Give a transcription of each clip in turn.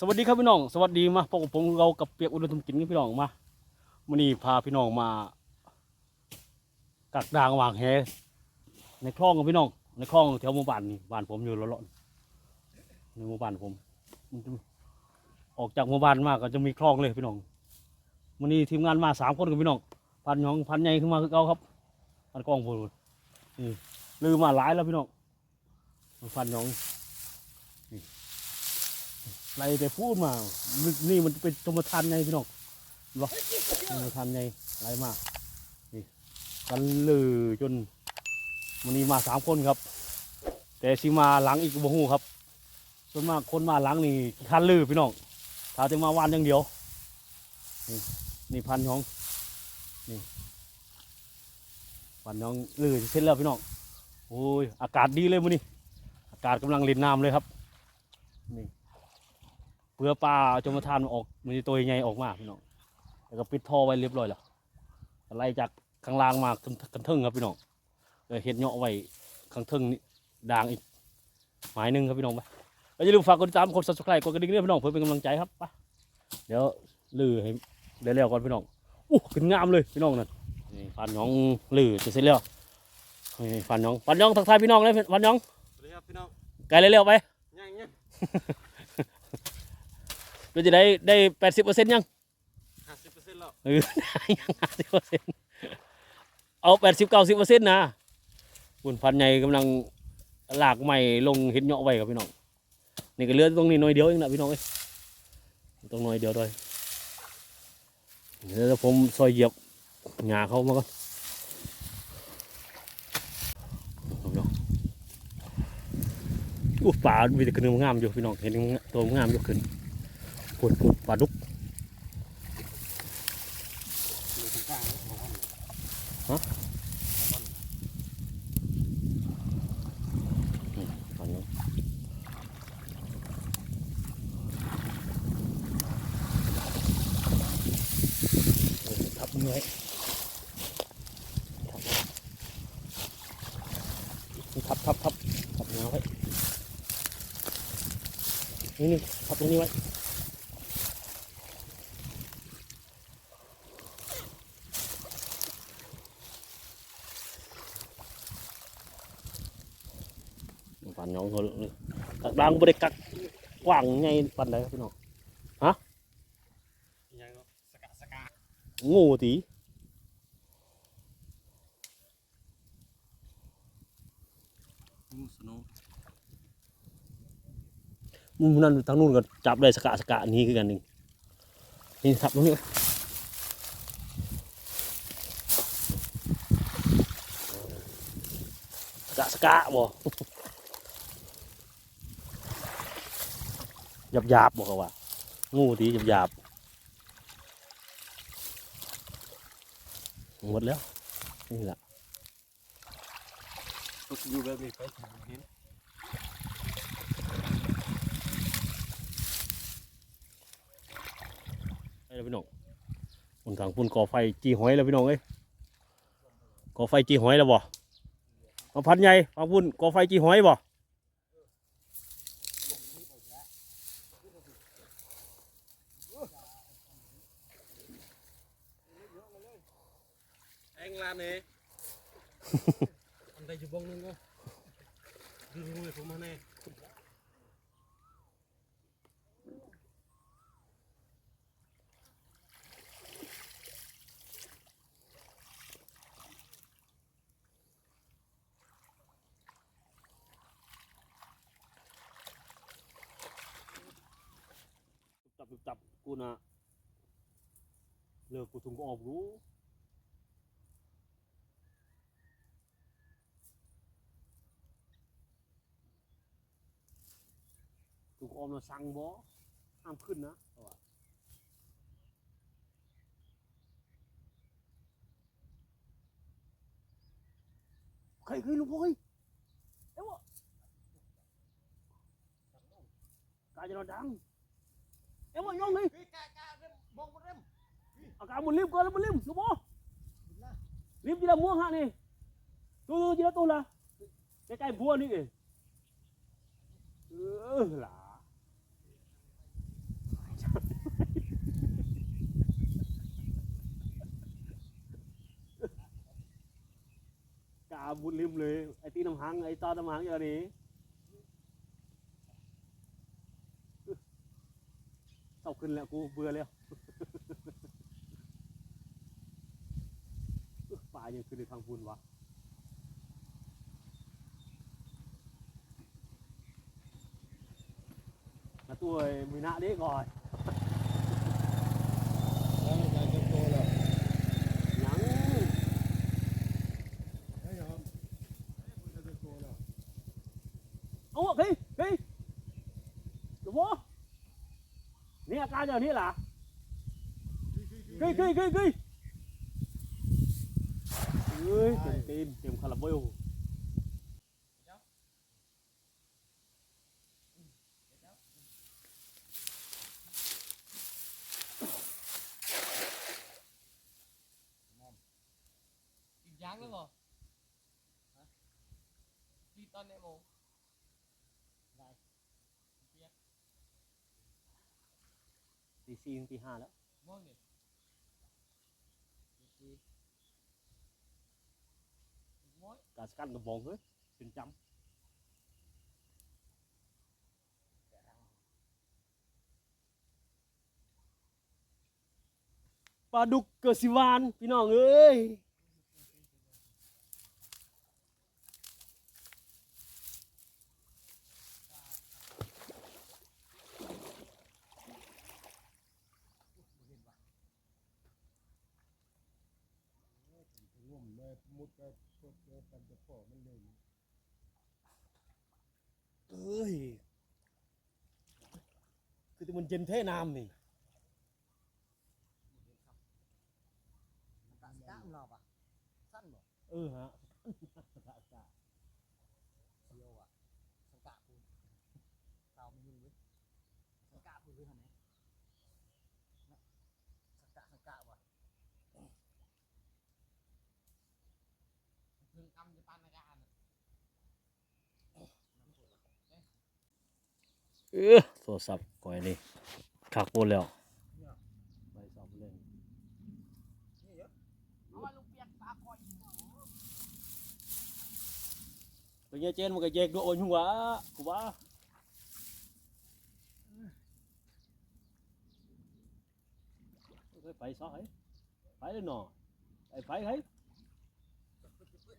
สวัสดีครับพี่น้อง สวัสดีมาพบกับผมเรากับเปียกอุดมทุมกินกันพี่น้องมาวันนี้พาพี่น้องมากักดางวางแหในคลองกับพี่น้อง ในคลองแถวหมู่บ้านนี่บ้านผมอยู่ละๆในหมู่บ้านผมออกจากหมู่บ้านมาก็จะมีคลองเลยพี่น้องวันนี้ทีมงานมาสามคนกับพี่น้องพันยองพันใหญ่ขึ้นมาคือเก่าครับพันกองพูดนี่ลืมมาหลายแล้วพี่น้องพันยอง ไรแต่พูดมา นี่มันเป็นธรรมทานไงพี่น้องห็นปะธรรมทานไงไรมากนี่กันลือจนวันนี้มาสามคนครับ แต่สิมาหลังอีกบ่ฮู้ครับ ส่วนมากคนมาหลังนี่คันลือพี่น้องถ้าจะมาวานอย่างเดียว นี่นี่พันน้องนี่พันน้องลือเสร็จแล้วพี่น้องโอ้ยอากาศดีเลยมื้อนี้อากาศกำลังเล่นน้ำเลยครับนี่ เพื่อปลาจมทานออกมันจะตัวใหญ่ออกมาพี่น้องแล้วก็ปิดท่อไว้เรียบร้อยแล้วไล่จากข้างล่างมากันกันเทิงครับพี่น้องเลยเห็ดเหาะไว้ข้างเทิงนี่ด่างอีกหมายหนึ่งครับพี่น้องไปแล้วอย่าลืมฝากกดติดตามกด subscribe กดกระดิ่งด้วยพี่น้องเพื่อเป็นกำลังใจครับไปเดี๋ยวลือให้ได้แล้วก่อนพี่น้องอู้ขึ้นงามเลยพี่น้องนั่นนี่ฟันน้องลือจะเสร็จแล้วนี่ฟันน้องฟันน้องทักทายพี่น้องเลยฟันน้องสวัสดีครับพี่น้องไกลเร็วๆไปย่างย่าง เราจะได้ได้แปดสิบเปอร์เซ็นต์ยังห้าสิบเปอร์เซ็นต์แล้วเออยังห้าสิบเปอร์เซ็นต์เอาแปดสิบเก้าสิบเปอร์เซ็นต์นะบุญพันใหญ่กำลังลากใหม่ลงเห็ดเหาะไว้ครับพี่น้องนี่ก็เหลือตรงนี้หน่อยเดียวเองนะพี่น้องเอ้ยตรงหน่อยเดียวด้วยเดี๋ยวผมซอยเหยียบหงาเขามาก่อนเอาพี่น้องอู้ป่ามีแต่ขึ้นงามอยู่พี่น้องเห็นตัวงามอยู่ขึ้น ปวดปวดปลาดุกอยู่ตรงกลางของห้องตอนนี้ทับเนื้อทับทับทับทับเนื้อไว้นี่นี่ทับตรงนี้ไว้ ปันน้องเขากักดังบริกักกว้างไงปันใดครับพี่น้องย่างสกะงูตีมูสโนมุมนั้นทางนู้นก็จับได้สกะสกะนี่คือกันหนึ่งนี่ทับตรงนี้สกะสกะบ่ หยาบหยาบๆบอกเขาว่า งูตีหยาบหยาบๆหมดแล้ว นี่แหละตัวอยู่แบบนี้ไปเห็นไปแล้วพี่น้องคนทางพุ่นก่อไฟจีหอยแล้วพี่น้องเอ้ยก่อไฟจีหอยแล้วบ่มาพันใหญ่ฟังพุ่นก่อไฟจีหอยบ่ แองลานเนี่ยอันใดอยู่บ้องนึงก็ดูดูเลยผมมาแน่ จับจับ กูนะเลิกกูถุงก็ออกรู้ถุงออมเราสั่งบ่ห้ามขึ้นนะเอาว่ะใครเคยลูกพ่อยเอ้วะกายจะนอนดังเอ้วะย่องเลยพี่กล้ากล้าเริ่มมองบนเริ่มอากาศมันรีบก่อนแล้วมันรีบลูกบอรีบจีละม่วงฮะนี่ตัวตัวจีละตัวละใกล้ๆบัวนี่เองเออหล่ะ บุญลืมเลยไอ้ตีน้ำหังไอ้ตอน้ำหังอย่างนี้เศร้าขึ้นแล้วกูเบื่อแล้วป่ายังขึ้นในทางบุญวะมาตัวไอ้มีหน้าเด็กก่อน แล้วมันจะจะโตแล้ว ยัง ให้ยอมมันจะจะโตแล้ว เอาเฮ้ยเฮ้ยหลวงพ่อ นี่อาการอย่างนี้เหรอเฮ้ยเฮ้ยเฮ้ยเฮ้ยเฮ้ยเต็มเต็มเต็มคาราเบล อีกอย่างแล้วเหรอฮะที่ตอนไหนโมง ตี สี่ถึงตีห้าแล้วม่วงเนี่ยม้อยการสกัดกระบองเฮ้ยเป็นจำปลาดุกเกิดสิวาน พี่น้องเอ้ย แม่มุดไปพวกเจอกันจะพ่อมันเลยเอ้ย คือแต่มันเย็นแท้น้ำนี่กะกะมันรอบอะสั้นบ่เออฮะ เดียวอะสังกะปูนเตามันยุ่งเว้ยสังกะปูนคือทำไงนะสังกะสังกะว่ะ ถึงกำจะปานการเออโทรศัพท์ก่อยนี่คักโปนแล้วไปสอบเล่นเอาไว้ลูกเปียกตาคอยไปเงี้ยเจนมันก็แยกด้วยโอนหัวกูว่าเอ้ยไปซะเฮ้ยไปเลยหนอไอ้ไปเฮ้ย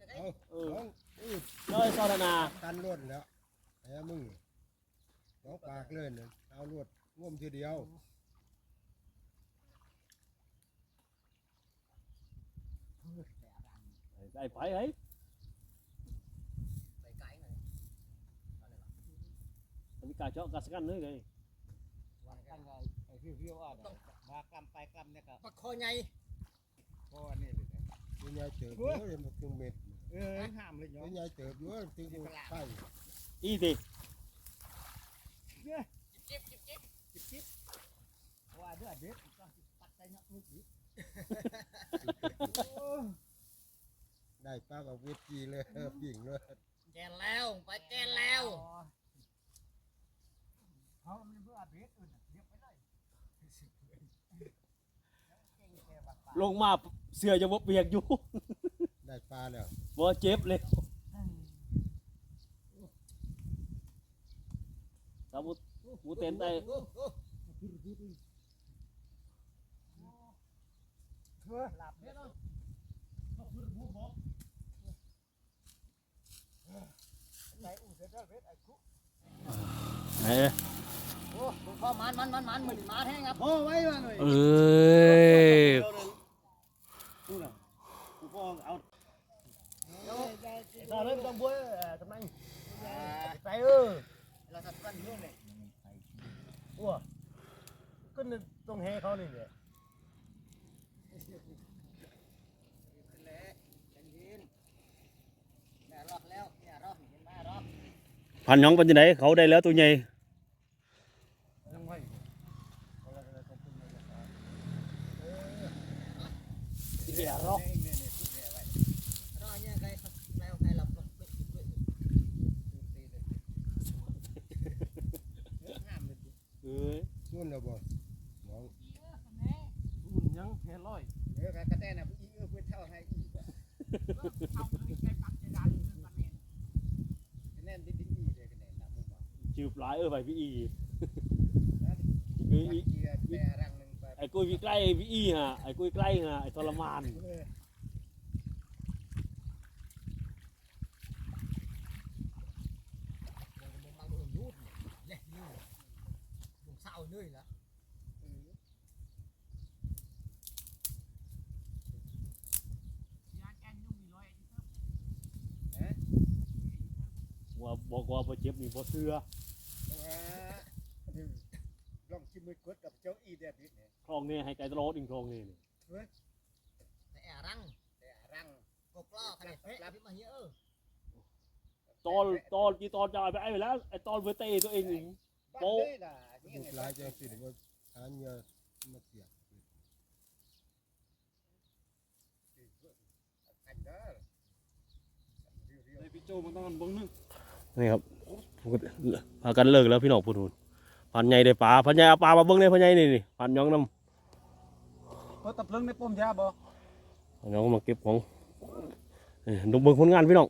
เอาเออน้องน้อยซอดนากันรวดแล้วไอ้มึงน้องปากเลยเนี่ยเอารวดง่วมทีเดียวแต่อะไรไอ้ไปเฮ้ยใส่ไหน่อยอะไรล่ะอันนี้กาเจาะกาสกันเลยไงวันกันไงไอ้พี่พี่ว่าต้องมากำไปกำเนี่ยครับปลาคอใหญ่เพราะว่านี่ เลยนะมียายเติบเยอะเลยมันตึงเม็ดเออห้ามเลยเนาะมียายเติบเยอะตึงหมดไข่อีดิจิ๊บจิ๊บจิ๊บจิบจิบเพราะว่าเดือดเด็ดก็ปัดใจเนาะลูกดิได้ปลากับเวทีเลยยิงเลยแกนแล้วไปแกนแล้วเขามันเพื่อเด็ดอื่นเรียบไปเลย ลงมาเสือจะบ่เปียกอยู่ ได้ปลาแล้วบ่เจ็บเลยสามุหมูเต็นได้หลับเนี่ยเนาะใส่อู้เสร็จแล้วเวทไอ้คุ พ่อมันมันมันมันเหมือนหมาแท้ครับพ่อไว้มาหน่อยเอ้ยกูพ่อเอาตอนเริ่มต้องบ้วยทำไมใส่เออเราทัดกันเรื่องเลยอ้วขึ้นตรงเฮเขานี่เนี่ยขึ้นเลยใจเย็นแม่รอบแล้วเนี่ยรอบเห็นไหมรอบพันหยองเป็นจังไดเขาได้แล้วตัวใหญ่ อุ่นแล้วบ่น้องอุ่นยังแค่ร้อยเดี๋ยวกระแตน่ะอีเอื้อเพื่อเท่าให้อีกว่าแน่นดิ้นดิ้นอีเลยกันแน่ะมึงบอกจืบหลายเออไปพี่อีไอ้กุ้ยใกล้พี่อีฮะไอ้กุ้ยใกล้ฮะไอ้ทรมาน เศร้าเลยละว่าบอกว่าบ่เจ็บนี่บ่เชื่อลองชิมมือกดกับเจ้าอีเด็ดนิดเนี่ยคลองนี่ให้ไก่ตลอดอีกคลองนี่นี่แต่แอรังแต่รังกบล้อขนาดเป๊ะพี่มาเยออตอนตอนกี่ตอนจะเอาไปไอ้ไปแล้วไอ้ตอนเวเตตัวเองนี่โป๊ะลยล่ะนี่ลูกไงหลายจะสิว่าทานเยอะมาเสียอันเด้อเรียวไอ้พี่โจมันต้องเบิ้งนึงนี่ครับพากันเลิกแล้วพี่น้องพูดนู่นพันใหญ่ได้ปลาพันใหญ่เอาปลามาเบิ่งเลยพันใหญ่นี่นี่พันยองน้เพราะตะเพลิงในป้อมยาบ่ำพันยองมาเก็บของนี่ดูเบิ่งผลงานพี่น้อง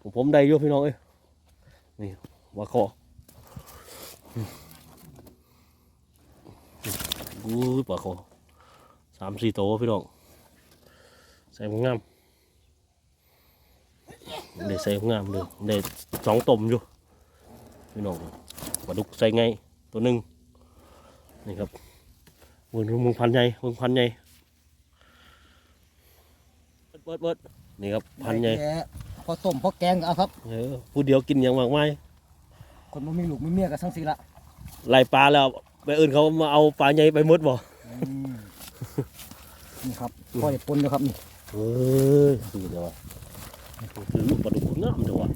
ผมผมได้อยู่พี่น้องเอ้ยนี่ว่าคอ อู้ยปลาคอสามสี่โตวพี่น้องใส่งามเดี๋ยวใส่งามเลยเดี๋ยวสองตมอยู่พี่น้องปลาดุกใส่ไงตัวหนึ่งนี่ครับเบิ่งมึงพันใหญ่เบิ่งพันใหญ่เบิดเบิดนี่ครับพันใหญ่พอต้มพอแกงก็เอาครับเออผู้เดียวกินอย่างมากมายคนบ่มีลูกมีเมียก็สังสีละไล่ปลาแล้ว ไปอื่นเขามาเอาปลาใหญ่ไปหมดบ่นี่ครับพ่อจะปนเลยครับนี่เฮ้ยคือเดี๋ยวว่าคือลูกปลาดุกงามเดี๋ยวว่า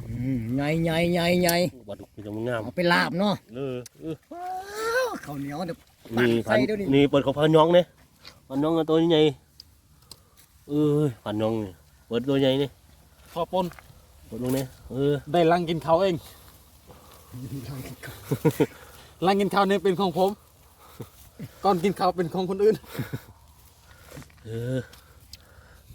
ใหญ่ใหญ่ใหญ่ใหญ่ปลาดุกมันจะงามเอาไปลาบเนาะเออเออข้าวเหนียวเดี๋ยวนี่ใส่พันเดี๋ยวนี้นี่เปิดของพันยองเนี่ยพันยองกับตัวใหญ่เออพันยองนี่เปิดตัวใหญ่นี่พอปนเปิดลงเนี่ยเออได้ลังกินข้าวเอง ลังกินข้าวเนี่ยเป็นของผม ก่อนกินข้าวเป็นของคนอื่น เออ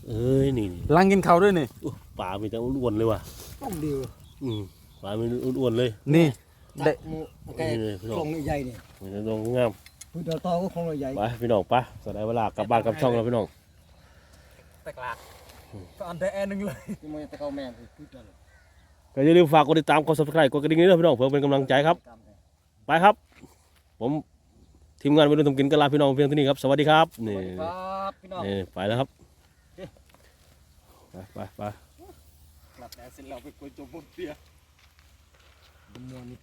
เอ้ยนี่นี่ลังกินข้าวด้วยนี่ อุ๊ยปลามีแต่อ้วนๆเลยว่ะ ต้องเดียวอืมปลามีอ้วนๆเลยนี่ ได้ได้นี่เลยพี่น้อโคงรงใหญ่นี่มีแต่ตัวงามพูดเดี๋ยวต่อก็โครงใหญ่ ไปพี่น้องไปสดายเวลากลับบ้านกลับช่องแล้วพี่น้อง แตกลากก็อันแต่แอนหนึงเลย ที่มันจะเข้าแม่งพูดเดี๋ยวก็อย่าลืมฝากกดติดตามกด subscribe กดกระดิ่งด้วยพี่น้องเพื่อเป็นกำลังใจครับ ไปครับ ผมทีมงานวัยรุ่นทำกินกันลาพี่น้องเพียงเท่านี้ครับ สวัสดีครับนี่ครับพี่น้องนี่ไปแล้วครับไปไปไปกลับแต่เสร็จแล้วไปกวยจมบนเตียมวนนี่